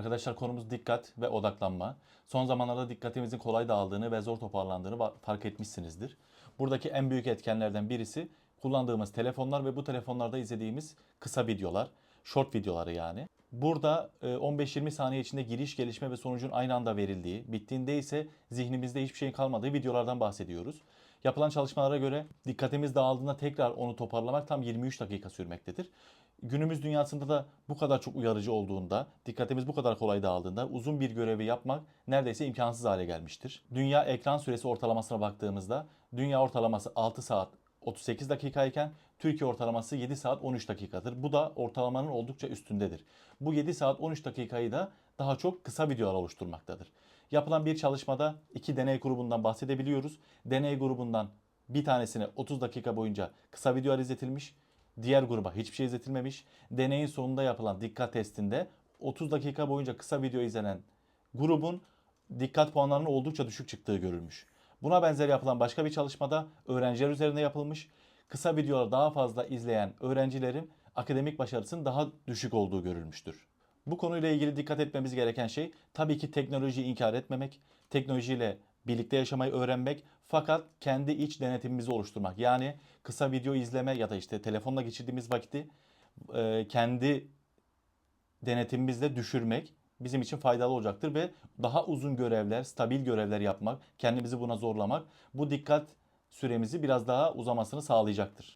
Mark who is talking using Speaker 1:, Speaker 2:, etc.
Speaker 1: Arkadaşlar konumuz dikkat ve odaklanma. Son zamanlarda dikkatimizin kolay dağıldığını ve zor toparlandığını fark etmişsinizdir. Buradaki en büyük etkenlerden birisi kullandığımız telefonlar ve bu telefonlarda izlediğimiz kısa videolar, short videoları yani. Burada e, 15-20 saniye içinde giriş, gelişme ve sonucun aynı anda verildiği, bittiğinde ise zihnimizde hiçbir şeyin kalmadığı videolardan bahsediyoruz. Yapılan çalışmalara göre dikkatimiz dağıldığında tekrar onu toparlamak tam 23 dakika sürmektedir. Günümüz dünyasında da bu kadar çok uyarıcı olduğunda, dikkatimiz bu kadar kolay dağıldığında uzun bir görevi yapmak neredeyse imkansız hale gelmiştir. Dünya ekran süresi ortalamasına baktığımızda dünya ortalaması 6 saat 38 dakika iken Türkiye ortalaması 7 saat 13 dakikadır. Bu da ortalamanın oldukça üstündedir. Bu 7 saat 13 dakikayı da daha çok kısa videolar oluşturmaktadır. Yapılan bir çalışmada iki deney grubundan bahsedebiliyoruz. Deney grubundan bir tanesine 30 dakika boyunca kısa videolar izletilmiş. Diğer gruba hiçbir şey izletilmemiş. Deneyin sonunda yapılan dikkat testinde 30 dakika boyunca kısa video izlenen grubun dikkat puanlarının oldukça düşük çıktığı görülmüş. Buna benzer yapılan başka bir çalışmada öğrenciler üzerinde yapılmış. Kısa videoları daha fazla izleyen öğrencilerin akademik başarısının daha düşük olduğu görülmüştür. Bu konuyla ilgili dikkat etmemiz gereken şey tabii ki teknolojiyi inkar etmemek, teknolojiyle birlikte yaşamayı öğrenmek fakat kendi iç denetimimizi oluşturmak. Yani kısa video izleme ya da işte telefonla geçirdiğimiz vakti e, kendi denetimimizle düşürmek bizim için faydalı olacaktır ve daha uzun görevler, stabil görevler yapmak, kendimizi buna zorlamak bu dikkat süremizi biraz daha uzamasını sağlayacaktır.